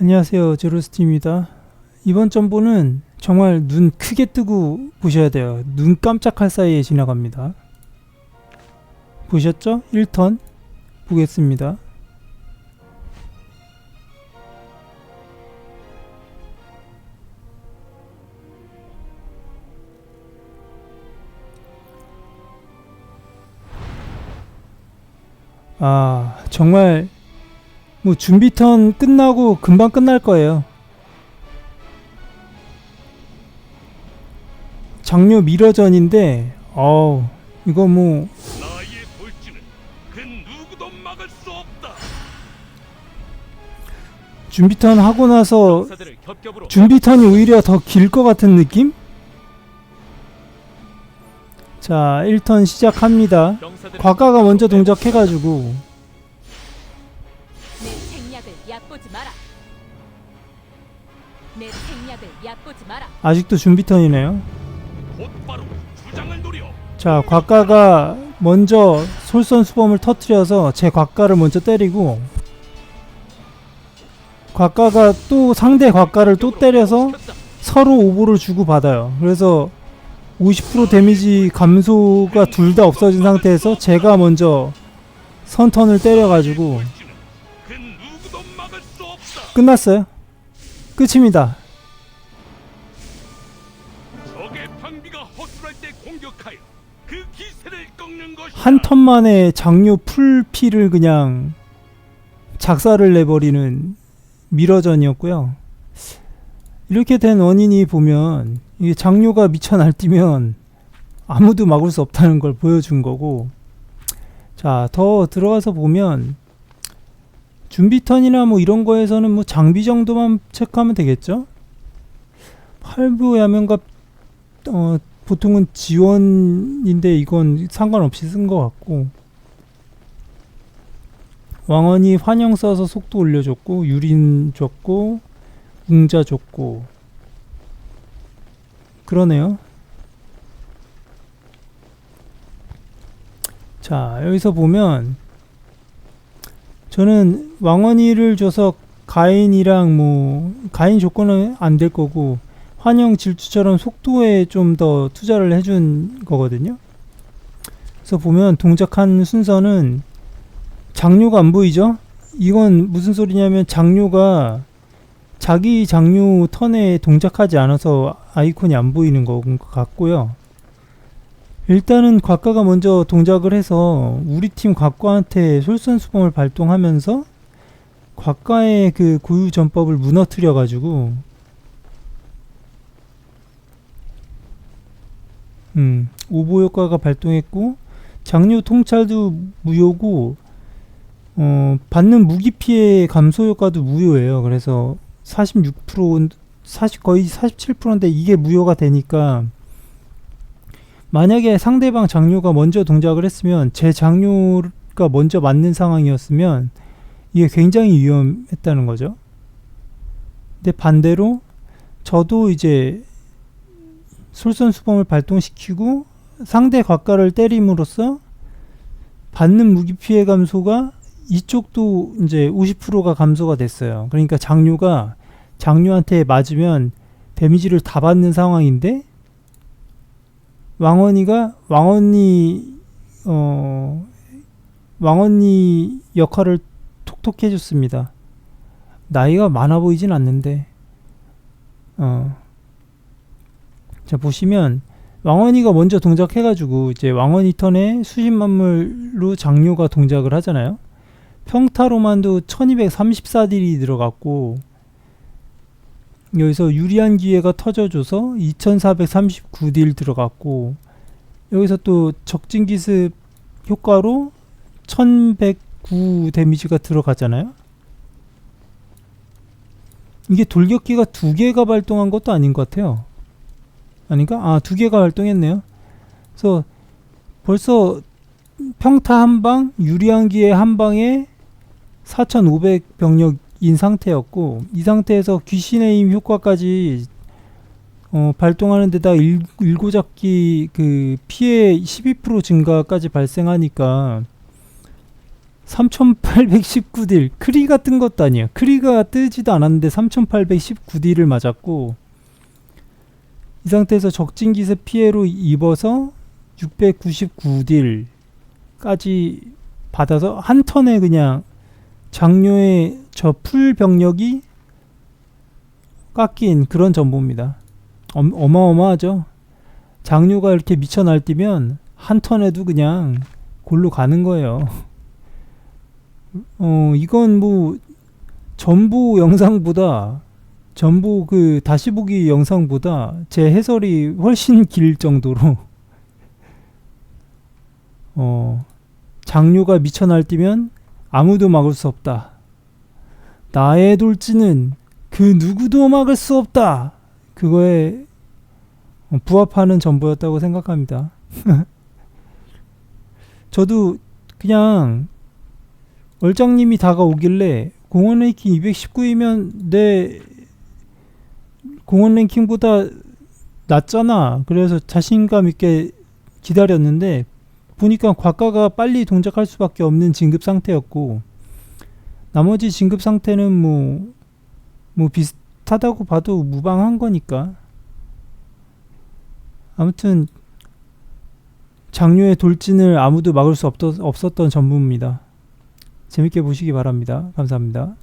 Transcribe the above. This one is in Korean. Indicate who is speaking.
Speaker 1: 안녕하세요. 제로스티입니다. 이번 점보는 정말 눈 크게 뜨고 보셔야 돼요. 눈 깜짝할 사이에 지나갑니다. 보셨죠? 1턴 보겠습니다. 아, 정말 뭐 준비 턴 끝나고 금방 끝날 거예요. 장료 미러전인데 어우 이거 뭐
Speaker 2: 그.
Speaker 1: 준비 턴 하고 나서 준비 턴이 오히려 더 길 것 같은 느낌? 자 1턴 시작합니다. 과가가 먼저 동작해가지고
Speaker 3: 얕보지 마라. 내 생략을 얕보지 마라.
Speaker 1: 아직도 준비 턴이네요.
Speaker 2: 곧바로 주장을 노려.
Speaker 1: 자 과가가 먼저 솔선수범을 터트려서 제 과가를 먼저 때리고 과가가 또 상대 과가를 또 때려서 서로 오보를 주고 받아요. 그래서 50% 데미지 감소가 둘 다 없어진 상태에서 제가 먼저 선턴을 때려가지고 끝났어요. 끝입니다.
Speaker 2: 적의 방비가 허술할 때 공격하여 그 기세를 꺾는 것이다.
Speaker 1: 한 턴 만에 장료 풀피를 그냥 작사를 내버리는 미러전이었고요. 이렇게 된 원인이 보면 이게 장료가 미쳐 날뛰면 아무도 막을 수 없다는 걸 보여준 거고 자 더 들어가서 보면 준비 턴이나 뭐 이런 거에서는 뭐 장비 정도만 체크하면 되겠죠? 팔부 야면갑 어, 보통은 지원인데 이건 상관없이 쓴 것 같고. 왕언이 환영 써서 속도 올려줬고 유린 줬고 웅자 줬고. 그러네요. 자 여기서 보면 저는 왕언이를 줘서 가인이랑 뭐 가인 조건은 안 될 거고 환영 질주처럼 속도에 좀 더 투자를 해준 거거든요. 그래서 보면 동작한 순서는 장료가 안 보이죠? 이건 무슨 소리냐면 장료가 자기 장료 턴에 동작하지 않아서 아이콘이 안 보이는 것 같고요. 일단은 곽가가 먼저 동작을 해서 우리 팀 곽가한테 솔선수범을 발동하면서 곽가의 그 고유 전법을 무너뜨려 가지고 음, 오보 효과가 발동했고 장료 통찰도 무효고 어, 받는 무기 피해 감소 효과도 무효예요. 그래서 46% 40 거의 47%인데 이게 무효가 되니까 만약에 상대방 장료가 먼저 동작을 했으면 제 장료가 먼저 맞는 상황이었으면 이게 굉장히 위험했다는 거죠. 근데 반대로 저도 이제 솔선수범을 발동시키고 상대 곽가를 때림으로써 받는 무기 피해 감소가 이쪽도 이제 50%가 감소가 됐어요. 그러니까 장료가 장료한테 맞으면 데미지를 다 받는 상황인데 왕언이가 왕언이 어 왕언이 역할을 톡톡 해줬습니다. 나이가 많아 보이진 않는데 어. 자 보시면 왕언이가 먼저 동작해가지고 이제 왕언이 턴에 수십 만물로 장료가 동작을 하잖아요. 평타로만도 1234딜이 들어갔고 여기서 유리한 기회가 터져줘서 2439딜 들어갔고 여기서 또 적진 기습 효과로 1109 데미지가 들어가잖아요. 이게 돌격기가 두 개가 발동한 것도 아닌 것 같아요. 아닌가? 아, 두 개가 발동했네요. 그래서 벌써 평타 한 방, 유리한 기의 한 방에 4,500 병력 인 상태였고 이 상태에서 귀신의 힘 효과까지 어, 발동하는 데다 일, 일고잡기 그 피해 12% 증가까지 발생하니까 3819딜 크리가 뜬 것도 아니에요. 크리가 뜨지도 않았는데 3819딜을 맞았고 이 상태에서 적진 기세 피해로 입어서 699딜까지 받아서 한 턴에 그냥 장료의 저 풀 병력이 깎인 그런 전보입니다. 엄, 어마어마하죠. 장료가 이렇게 미쳐 날뛰면 한 턴에도 그냥 골로 가는 거예요. 어, 이건 뭐 전부 영상보다 전부 그 다시 보기 영상보다 제 해설이 훨씬 길 정도로 어, 장료가 미쳐 날뛰면 아무도 막을 수 없다. 나의 돌진은 그 누구도 막을 수 없다. 그거에 어, 부합하는 전보였다고 생각합니다. 저도 그냥 얼장님이 다가오길래 공원 랭킹 219이면 내 공원 랭킹보다 낮잖아. 그래서 자신감 있게 기다렸는데 보니까 과가가 빨리 동작할 수밖에 없는 진급 상태였고 나머지 진급 상태는 뭐, 뭐 비슷하다고 봐도 무방한 거니까 아무튼 장류의 돌진을 아무도 막을 수 없, 없었던 전부입니다. 재밌게 보시기 바랍니다. 감사합니다.